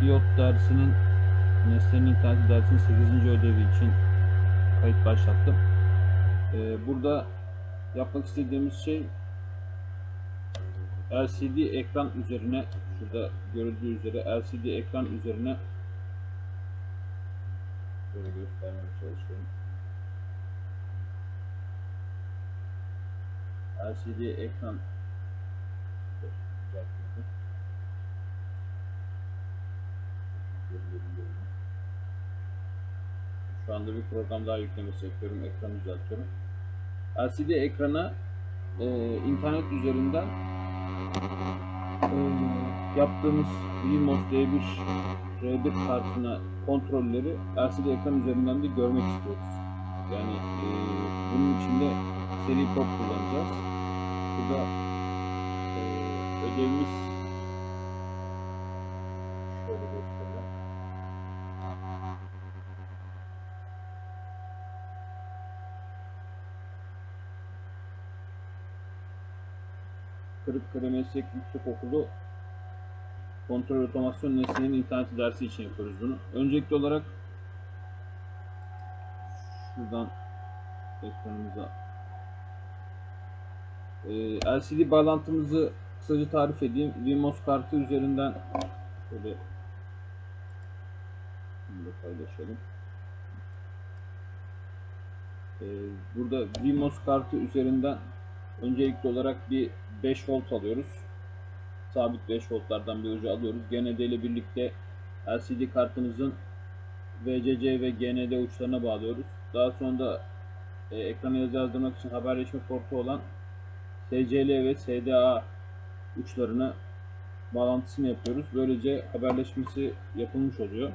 Diyot dersinin Nesne'nin interneti dersinin 8. ödevi için kayıt başlattım. Ee, burada yapmak istediğimiz şey LCD ekran üzerine şurada görüldüğü üzere LCD ekran üzerine böyle göstermeye çalışıyorum. LCD ekran Şu anda bir program daha yüklemesi yapıyorum. Ekranı düzeltiyorum. LCD ekrana e, internet üzerinden e, yaptığımız Vimos D1 R1 kartına kontrolleri LCD ekran üzerinden de görmek istiyoruz. Yani e, bunun için de seri kod kullanacağız. Burada e, ödevimiz Kırıkkale Meslek Yüksekokulu Kontrol Otomasyon Nesnenin interneti dersi için yapıyoruz bunu. Öncelikli olarak şuradan ekranımıza ee, LCD bağlantımızı kısaca tarif edeyim. Vimos kartı üzerinden böyle bunu da paylaşalım. Ee, burada Vimos kartı üzerinden öncelikli olarak bir 5 volt alıyoruz. Sabit 5 voltlardan bir ucu alıyoruz. GND ile birlikte LCD kartımızın VCC ve GND uçlarına bağlıyoruz. Daha sonra da e, ekrana yazdırmak için haberleşme portu olan SCL ve SDA uçlarına bağlantısını yapıyoruz. Böylece haberleşmesi yapılmış oluyor.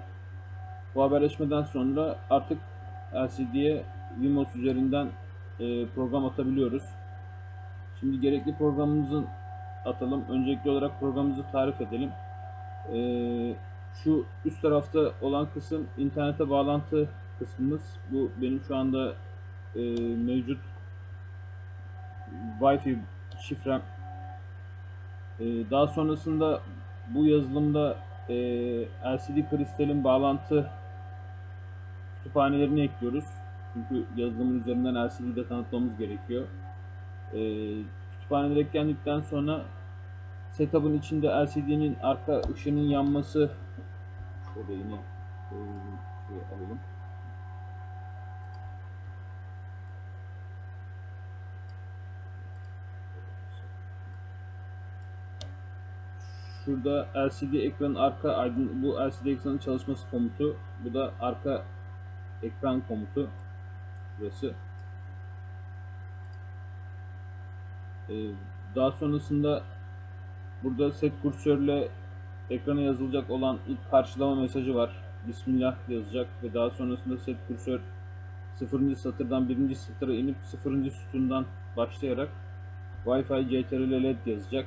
Bu haberleşmeden sonra artık LCD'ye Vimos üzerinden e, program atabiliyoruz. Şimdi gerekli programımızın atalım. Öncelikli olarak programımızı tarif edelim. E, şu üst tarafta olan kısım internete bağlantı kısmımız. Bu benim şu anda e, mevcut Wi-Fi şifrem. Ee, daha sonrasında bu yazılımda e, LCD kristalin bağlantı kütüphanelerini ekliyoruz. Çünkü yazılımın üzerinden LCD'yi de tanıtmamız gerekiyor. Ee, kütüphaneler eklendikten sonra setup'ın içinde LCD'nin arka ışığının yanması şöyle yine e, alalım. Şurada LCD ekranın arka aydın bu LCD ekranın çalışması komutu. Bu da arka ekran komutu. Burası. Ee, daha sonrasında burada set kursörle ekrana yazılacak olan ilk karşılama mesajı var. Bismillah yazacak ve daha sonrasında set kursör 0. satırdan 1. satıra inip 0. sütundan başlayarak Wi-Fi CTRL LED yazacak.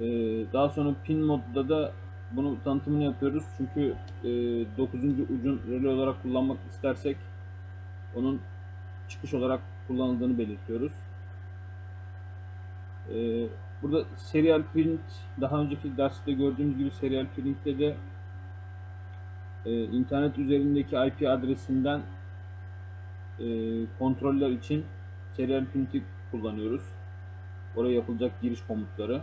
Ee, daha sonra pin modda da bunu tanıtımını yapıyoruz. Çünkü e, 9. ucun relay olarak kullanmak istersek onun çıkış olarak kullanıldığını belirtiyoruz. Ee, burada serial print daha önceki derste gördüğümüz gibi serial printte de e, internet üzerindeki IP adresinden e, kontroller için serial print'i kullanıyoruz. Oraya yapılacak giriş komutları.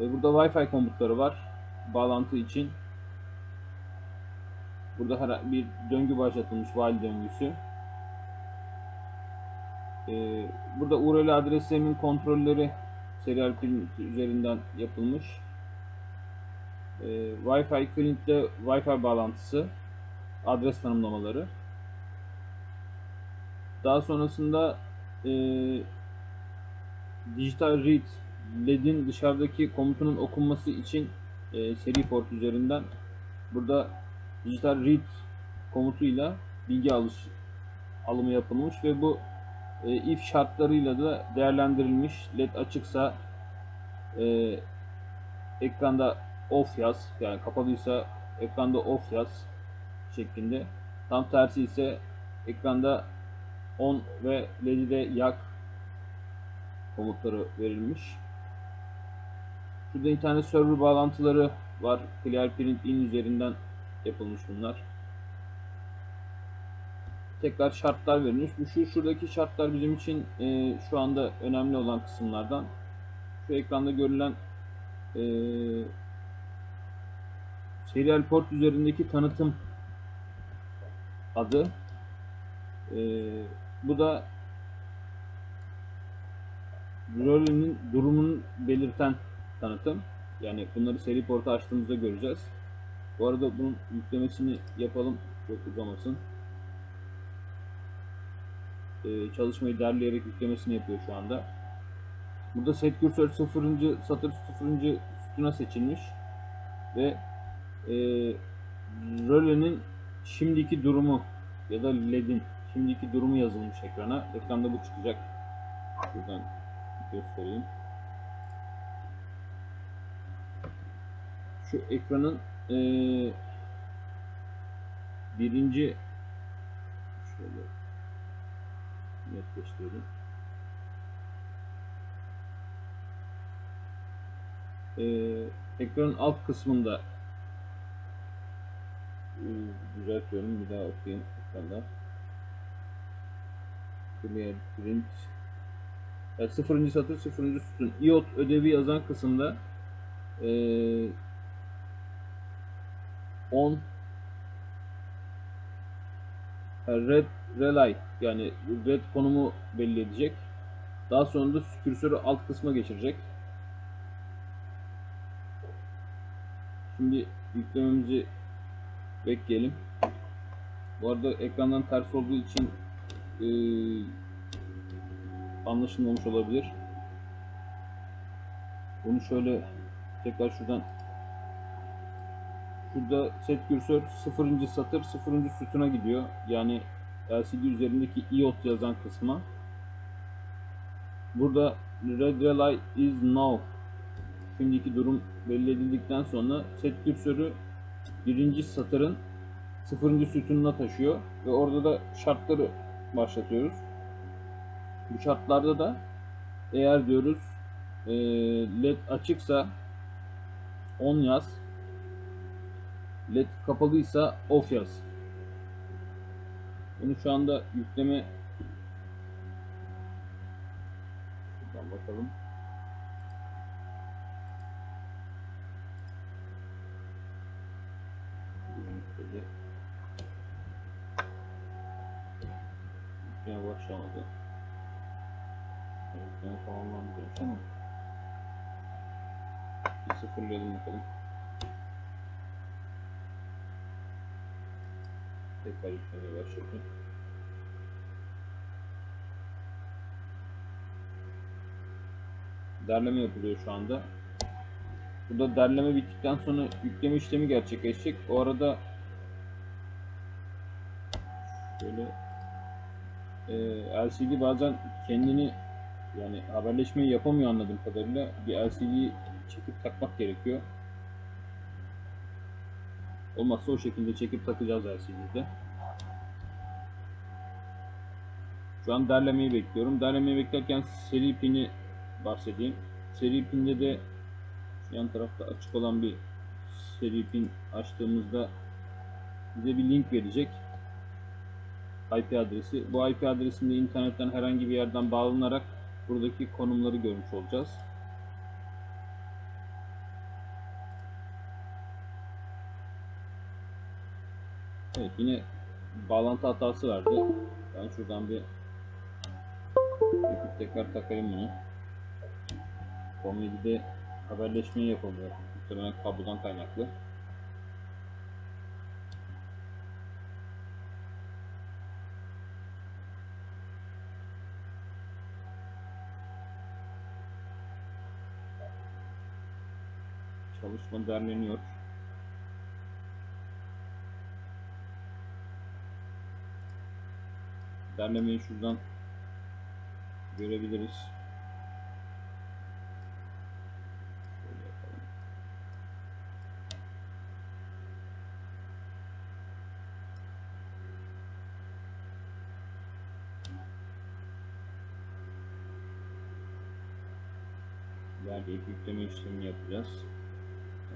E, Burada Wi-Fi komutları var. Bağlantı için. Burada bir döngü başlatılmış while döngüsü. E, Burada URL adreslerimin kontrolleri serial print üzerinden yapılmış. E, Wi-Fi client'te Wi-Fi bağlantısı, adres tanımlamaları. Daha sonrasında e, digital read LED'in dışarıdaki komutunun okunması için e, seri port üzerinden burada digital read komutuyla bilgi alış alımı yapılmış ve bu e, if şartlarıyla da değerlendirilmiş. LED açıksa e, ekranda off yaz yani kapalıysa ekranda off yaz şeklinde. Tam tersi ise ekranda on ve LED'i de yak komutları verilmiş. Şurada internet server bağlantıları var. Clear Print in üzerinden yapılmış bunlar. Tekrar şartlar verilmiş. Bu şu şuradaki şartlar bizim için e, şu anda önemli olan kısımlardan. Şu ekranda görülen e, serial port üzerindeki tanıtım adı. E, bu da rolünün durumunu belirten tanıtım. Yani bunları seri portu açtığımızda göreceğiz. Bu arada bunun yüklemesini yapalım. Çok uzamasın. Ee, çalışmayı derleyerek yüklemesini yapıyor şu anda. Burada set cursor 0. satır 0. sütuna seçilmiş. Ve e, rölenin şimdiki durumu ya da led'in şimdiki durumu yazılmış ekrana. Ekranda bu çıkacak. Buradan göstereyim. Şu ekranın eee birinci şöyle netleştirelim. Eee ekranın alt kısmında düzeltiyorum bir daha okuyayım ekranda. Clear print yani sıfırıncı satır sıfırıncı sütun iot ödevi yazan kısımda eee 10 red relay yani red konumu belli edecek. Daha sonra da kürsörü alt kısma geçirecek. Şimdi yüklememizi bekleyelim. Bu arada ekrandan ters olduğu için eee anlaşılmamış olabilir. Bunu şöyle tekrar şuradan Şurada set kürsör 0. satır 0. sütuna gidiyor. Yani LCD üzerindeki iot yazan kısma. Burada relay is now. Şimdiki durum belli edildikten sonra set kürsörü birinci satırın 0. sütununa taşıyor ve orada da şartları başlatıyoruz. Bu şartlarda da eğer diyoruz e, led açıksa 10 yaz led kapalıysa off yaz. Bunu şu anda yükleme Şuradan bakalım. Yükleme başlamadı. Yükleme tamamlandı ama bir sıfırlayalım bakalım. Tekrar yüklemeye başladı. Derleme yapılıyor şu anda. Burada derleme bittikten sonra yükleme işlemi gerçekleşecek. O arada şöyle e, LCD bazen kendini yani haberleşmeyi yapamıyor anladığım kadarıyla. Bir LCD'yi çekip takmak gerekiyor. Olmazsa o şekilde çekip takacağız LCD'de. Şu an derlemeyi bekliyorum. Derlemeyi beklerken seri pini bahsedeyim. Seri pinde de yan tarafta açık olan bir seri pin açtığımızda bize bir link verecek. IP adresi. Bu IP adresinde internetten herhangi bir yerden bağlanarak buradaki konumları görmüş olacağız. Evet yine bağlantı hatası verdi. Ben şuradan bir yapıp tekrar takayım bunu. Komedide haberleşmeyi yapamıyor. Muhtemelen kablodan kaynaklı. Çalışma derleniyor. Derlemeyi şuradan görebiliriz. Derleyip yükleme işlemini yapacağız.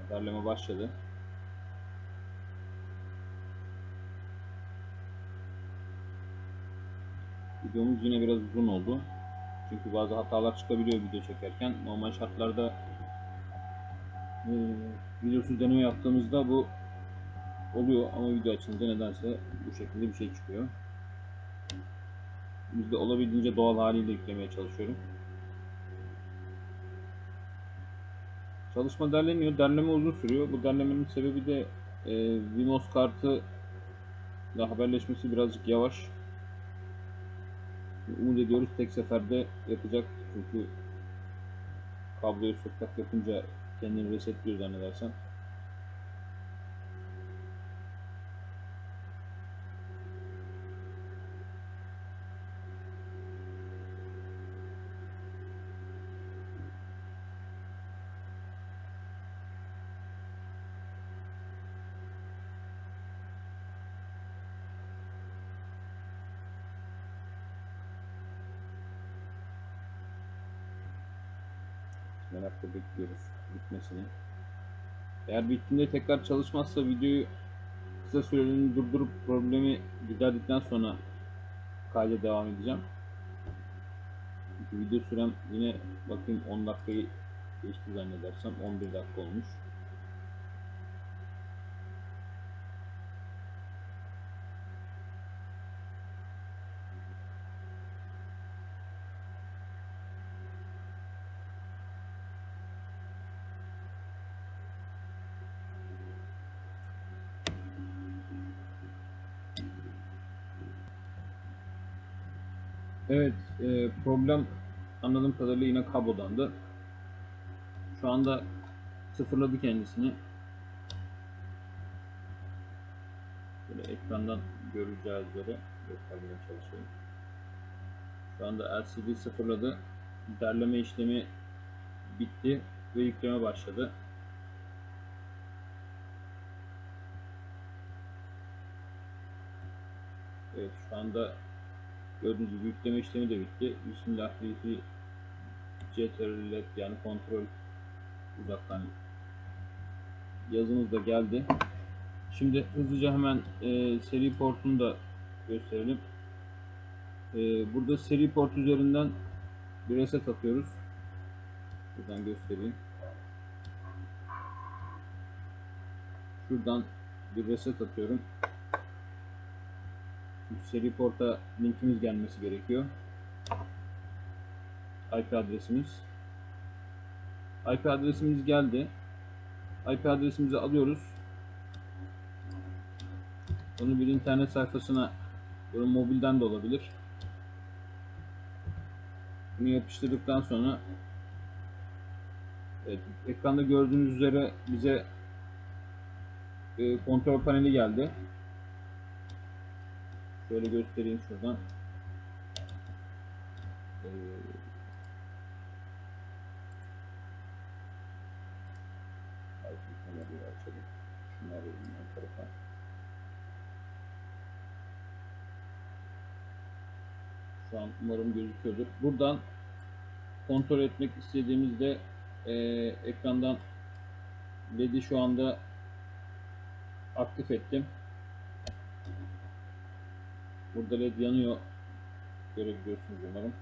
Derleme başladı. Videomuz yine biraz uzun oldu. Çünkü bazı hatalar çıkabiliyor video çekerken. Normal şartlarda e, videosuz deneme yaptığımızda bu oluyor ama video açınca nedense bu şekilde bir şey çıkıyor. Biz de olabildiğince doğal haliyle yüklemeye çalışıyorum. Çalışma derleniyor. Derleme uzun sürüyor. Bu derlemenin sebebi de e, Vimos kartı ile haberleşmesi birazcık yavaş. Umut ediyoruz tek seferde yapacak. Çünkü kabloyu söktak yapınca kendini resetliyor zannedersem. Merakla bekliyoruz bitmesini. Eğer bittiğinde tekrar çalışmazsa videoyu kısa süreliğine durdurup problemi giderdikten sonra kayda devam edeceğim. Çünkü video sürem yine bakayım 10 dakikayı geçti zannedersem 11 dakika olmuş. Evet, e, problem anladığım kadarıyla yine kablodandı. Şu anda sıfırladı kendisini. Böyle ekrandan göreceğiz üzere göstermeye çalışayım. Şu anda LCD sıfırladı. Derleme işlemi bitti ve yükleme başladı. Evet şu anda Gördüğünüz gibi yükleme işlemi de bitti. Bismillah Wi-Fi CTRL yani kontrol uzaktan yazımız da geldi. Şimdi hızlıca hemen e, seri portunu da gösterelim. E, burada seri port üzerinden bir reset atıyoruz. Buradan göstereyim. Şuradan bir reset atıyorum. Seri porta linkimiz gelmesi gerekiyor. IP adresimiz. IP adresimiz geldi. IP adresimizi alıyoruz. Bunu bir internet sayfasına böyle mobilden de olabilir. Bunu yapıştırdıktan sonra evet, ekranda gördüğünüz üzere bize e, kontrol paneli geldi. Şöyle göstereyim şuradan. Ee, kamerayı açalım. Ön tarafa. Şu an umarım gözüküyordur. Buradan kontrol etmek istediğimizde e, ekrandan LED'i şu anda aktif ettim. Burada led yanıyor. Görebiliyorsunuz umarım.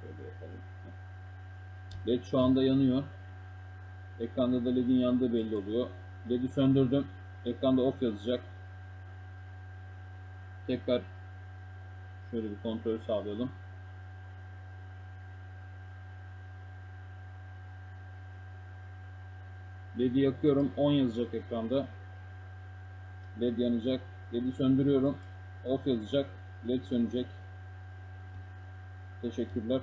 Şöyle yapalım. Led şu anda yanıyor. Ekranda da ledin yandığı belli oluyor. Led'i söndürdüm. Ekranda off yazacak. Tekrar şöyle bir kontrol sağlayalım. LED'i yakıyorum. 10 yazacak ekranda. LED yanacak. LED'i söndürüyorum. Off yazacak. LED sönecek. Teşekkürler.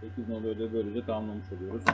8 nolu ödevi böylece tamamlamış oluyoruz.